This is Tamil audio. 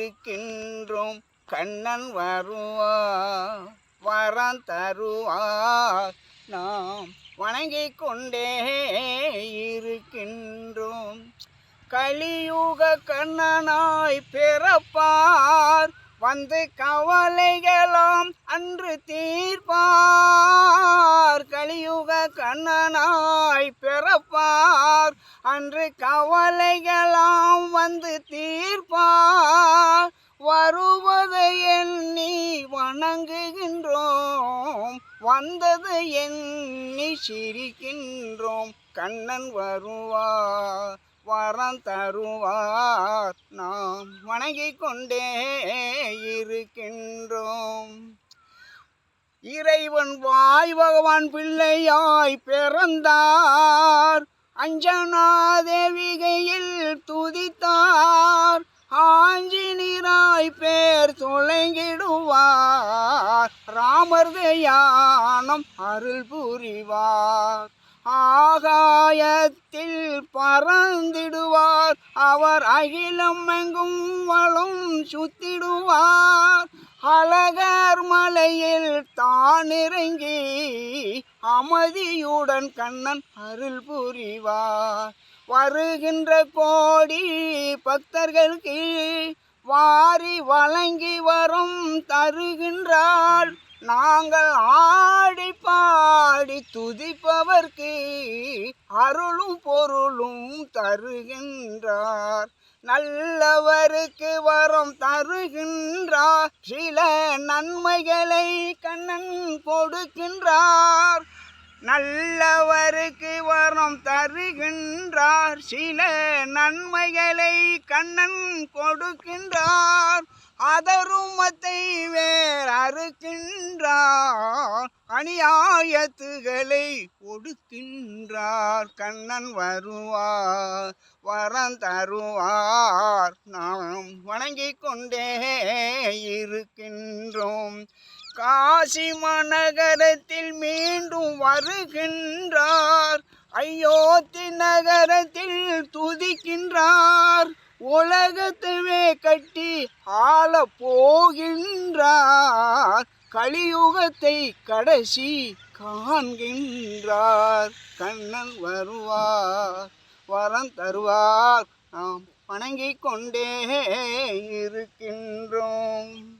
இருக்கின்றோம். கண்ணன் வருவா வரம் தருவார் நாம் வணங்கிக் கொண்டே இருக்கின்றோம். கலியுக கண்ணனாய் பிறப்பார். வந்து கவலைகளாம் அன்று தீர்ப்பார். கலியுக கண்ணனாய் பிறப்பார். அன்று கவலைகளாம் வந்து தீர்ப்பார். வருவதை எண்ணி வணங்குகின்றோம். வந்தது எண்ணி சிரிக்கின்றோம். கண்ணன் வருவார் வரம் தருவார். நாம் வணங்கிக் கொண்டே இருக்கின்றோம். இறைவன் வாய் பகவான் பிள்ளையாய் பிறந்தார். அஞ்சனா தேவிகையில் துதித்தார். ஆஞ்சினிராய் பேர் தொலைங்கிடுவார் ராமர் தயானம் அருள் புரிவார். ஆகாயத்தில் பறந்திடுவார். அவர் அகிலம் எங்கும் வளம் சுத்திடுவார். அழகர் மலையில் தான் இறங்கி அமைதியுடன் கண்ணன் அருள் புரிவார். வருகின்ற கோடி பக்தர்களுக்கு வாரி வழங்கி வரும் தருகின்றாள். நாங்கள் ஆடி பாடி துதிப்பவர்க்கு அருளும் பொருளும் தருகின்றார். நல்லவருக்கு வரம் தருகின்றார் சில நன்மைகளை கண்ணன் கொடுக்கின்றார். நல்லவருக்கு வரம் தருகின்றார் சில நன்மைகளை கண்ணன் கொடுக்கின்றார். அதருமத்தை வேர் அநியாயத்துகளை ஒடுக்கின்றார் கண்ணன் வருவார் வரம் தருவார். நாம் வணங்கிக் கொண்டே இருக்கின்றோம். காசி மாநகரத்தில் மீண்டும் வருகின்றார். அயோத்தி நகரத்தில் துதிக்கு உலகத்துமே கட்டி ஆள போகின்றார் கலியுகத்தை கடைசி காண்கின்றார். கண்ணன் வருவார் வரம் தருவார். நாம் வணங்கிக் கொண்டே இருக்கின்றோம்.